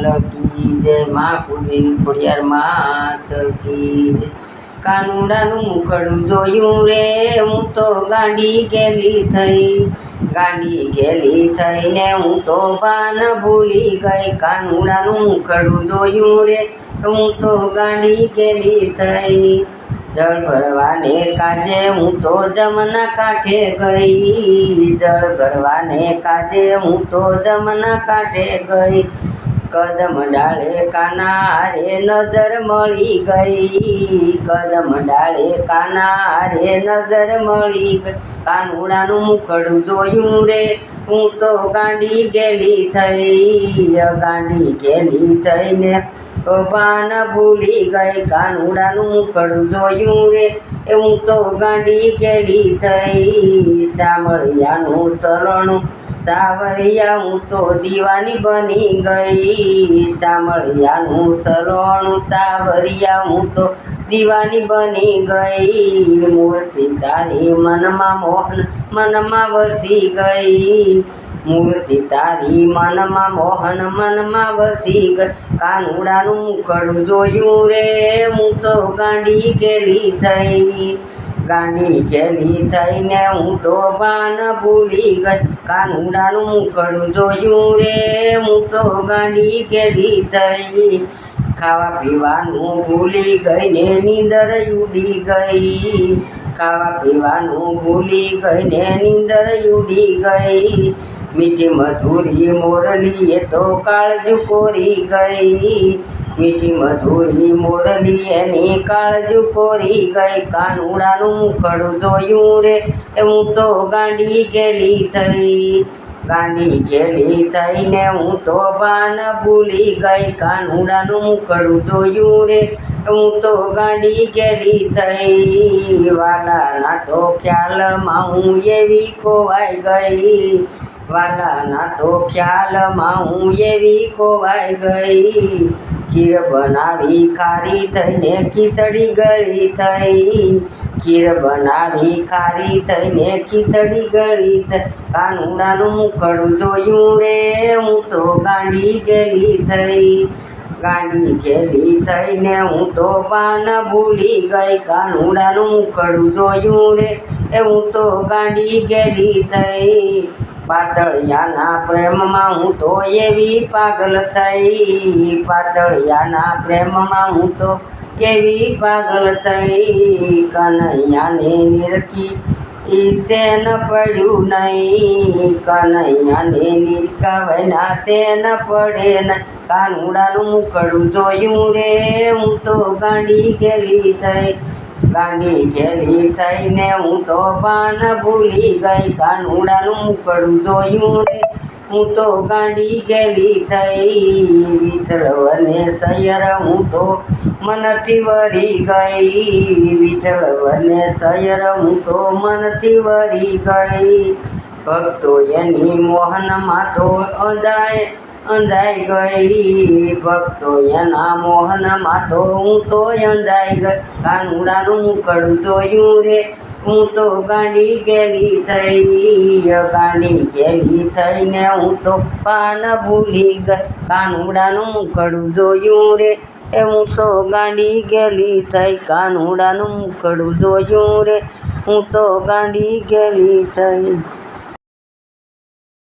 Lucky જય માં કુદી ખોડિયાર માત કાનુડાનું મુખડું જોયું રે, હું તો ગાંડી ગેલી થઈ. ગાંડી ગેલી થઈને હું તો પાન ભૂલી ગઈ. કાનુડાનું મુખડું જોયું રે, હું તો ગાંડી ગેલી થઈ. જળ ભરવાને કાજે, હું તો જમના કાંઠે ગઈ. જળ ભરવાને કાજે, હું તો જમના કાંઠે ગઈ. કદમ ડાળે કાના રે નજર મળી ગઈ. કદમ ડાળે કાના રે નજર મળી ગઈ. કાનુડાનું મુખડું જોયું રે. હું તો ગાંડી ગેલી થઈ. ગાંડી ગેલી થઈને પાન ભૂલી ગઈ કાનુડાનું મુખડું જોયું રે. એ હું તો ગાંડી કેડી થઈ સામળિયાનું શરણું. સાવરિયા હું તો દીવાની બની ગઈ સામળિયાનું શરણું. સાવરિયા હું તો દીવાની બની ગઈ, મૂર્તિ તારી મનમાં મોહન મનમાં વસી ગઈ. મૂર્તિ તારી મનમાં મોહન મનમાં વસી ગઈ. કાનુડાનું મુખડું જોયું રે, હું તો ગાંડી ગેલી થઈ. ગાંડી ગેલી થઈને હું તો બાન ભૂલી ગઈ. કાનુડાનું મુખડું જોયું રે, હું તો ગાંડી ગેલી થઈ. ખાવા પીવાનું ભૂલી ગઈ, ને નીંદર ઉડી ગઈ. ખાવા પીવાનું ભૂલી ગઈ, ને નીંદર ઉડી ગઈ. મીઠી મધુરી મોરલી એ તો કાળજુ કોરી ગઈ. મીઠી મધુરી મોરલી એની કાળજુ કોરી ગઈ. કાનુડાનું મુખડું જોયું રે, એ હું તો ગાંડી ગેલી થઈ. ગાંડી ગેલી થઈને હું તો બાન ભૂલી ગઈ. કાનુડાનું મુખડું જોયું રે હું તો ગાંડી ગેલી થઈ. વાલાના તો ખ્યાલમાં હું એવી ખોવાઈ ગઈ. વાલાના તો ખ્યાલમાં હું એવી ખોવાઈ ગઈ. ખીર બનાવી ખારી થઈને ખીચડી ગળી થઈ. ખીર બનાવી ખારી થઈને ખીચડી ગળી થઈ. કાનુડાનું મુખડું જોયું રે હું તો ગાંડી ગેલી થઈ. ગાંડી ગેલી થઈને હું તો પાન ભૂલી ગઈ. કાનુડાનું મુખડું જોયું રે એ હું તો ગાંડી ગેલી થઈ. પાતળિયાના પ્રેમમાં હું તો એવી પાગલ થઈ. પાતળિયાના પ્રેમમાં હું તો કેવી પાગલ થઈ. કનૈયાને નિરખી શેન પડ્યું નહીં. કનૈયાને નિરખાવના સેન પડે ન. કાનુડાનું મુકડું જોયું રે. હું તો ગાંડી ગેલી થઈ. ગાંડી ગેલી થઈને હું તો પાન ભૂલી ગઈ. કાનુડાનું મુકડું જોયું રે હું તો ગાંડી ગેલી થઈ. વિઠળવને સૈયર હું તો મનથી વરી ગઈ. વિઠળવને સૈયર હું તો મનથી વરી ગઈ. ભક્તો એની મોહનમાં તો અંધાય અંધાઈ ગઈ ભક્તો એના મોહનમાં તો હું તો અંધાઈ ગઈ કાનુડાનું મુખડું જોયું રે. હું તો ગાંડી ગેલી થઈ ગાંડી ગેલી થઈને હું તો પાન ભૂલી ગઈ. કાનુડાનું મુખડું જોયું રે. એ હું તો ગાંડી ગેલી થઈ કાનુડાનું મુખડું જોયું રે. હું તો ગાંડી ગેલી થઈ.